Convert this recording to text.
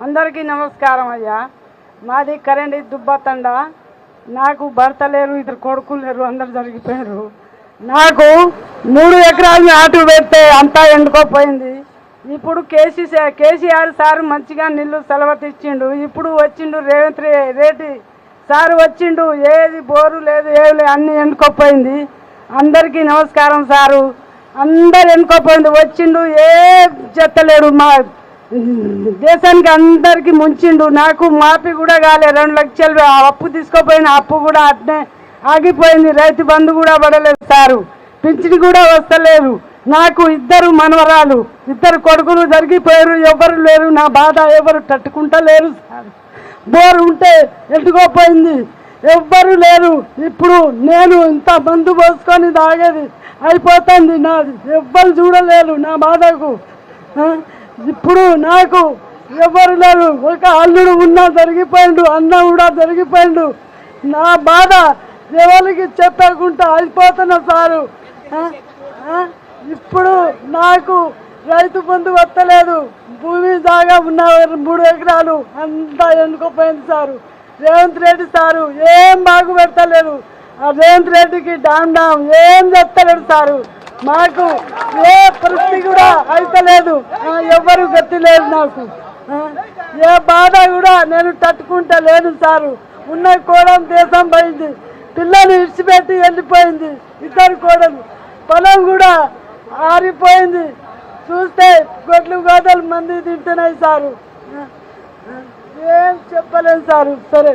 అందరికీ నమస్కారం అయ్యా. మాది కరెంట్ దుబ్బతండ నాకు భర్త లేరు ఇద్దరు కొడుకులు లేరు అందరు జరిగిపోయారు. నాకు మూడు ఎకరాలు నాటు పెడితే అంతా ఎండుకోపోయింది. ఇప్పుడు కేసీ కేసీఆర్ సార్ మంచిగా నీళ్ళు సెలవతిచ్చిండు ఇప్పుడు వచ్చిండు రేవంత్ రే రెడ్డి సార్ వచ్చిండు. ఏది బోరు లేదు ఏది లేదు అన్ని ఎండుకోపోయింది. అందరికీ నమస్కారం సారు. అందరు ఎన్నుకోపోయింది వచ్చిండు ఏ చెత్తలేడు మా దేశానికి అందరికి ముంచిండు. నాకు మాపి కూడా కాలే. రెండు లక్షలు ఆ అప్పు తీసుకోపోయిన అప్పు కూడా అట్నే ఆగిపోయింది. రైతు బంధు కూడా పడలేదు సారు. పింఛన్ కూడా వస్తలేదు. నాకు ఇద్దరు మనవరాలు ఇద్దరు కొడుకులు జరిగిపోయారు. ఎవరు లేరు. నా బాధ ఎవరు తట్టుకుంటలేరు సార్. బోరు ఉంటే ఎట్టుకోపోయింది ఎవ్వరు లేరు. ఇప్పుడు నేను ఇంత మందు పోసుకొని తాగేది అయిపోతుంది నాది. ఎవ్వరు చూడలేరు నా బాధకు. ఇప్పుడు నాకు ఎవరు లేరు. ఒక అల్లుడు ఉన్నా జరిగిపోయిండు అన్న కూడా జరిగిపోయిండు. నా బాధ ఎవరికి చెప్పకుండా అయిపోతున్నా సారు. ఇప్పుడు నాకు రైతు బంధు వస్తలేదు. భూమి జాగా ఉన్న మూడు ఎకరాలు అంతా ఎన్నుకోపోయింది సారు. రేవంత్ రెడ్డి సారు ఏం బాగు పెడతలేదు. ఆ రేవంత్ రెడ్డికి డామ్ డామ్ ఏం చెప్తలేడు సారు. మాకు ఏ పరిస్థితి కూడా అయితలేదు. ఎవరు ఎవ్వరు గతి లేదు నాకు ఏ బాధ కూడా నేను తట్టుకుంటా లేను సారు. ఉన్న కోడం దేశం పోయింది. పిల్లలు ఇడిచిపెట్టి వెళ్ళిపోయింది. ఇద్దరు కోడలు. పొలం కూడా ఆరిపోయింది. చూస్తే గొడ్లు గోదలు మంది తింటున్నాయి సారు. ఏం చెప్పలేను సారు. సరే.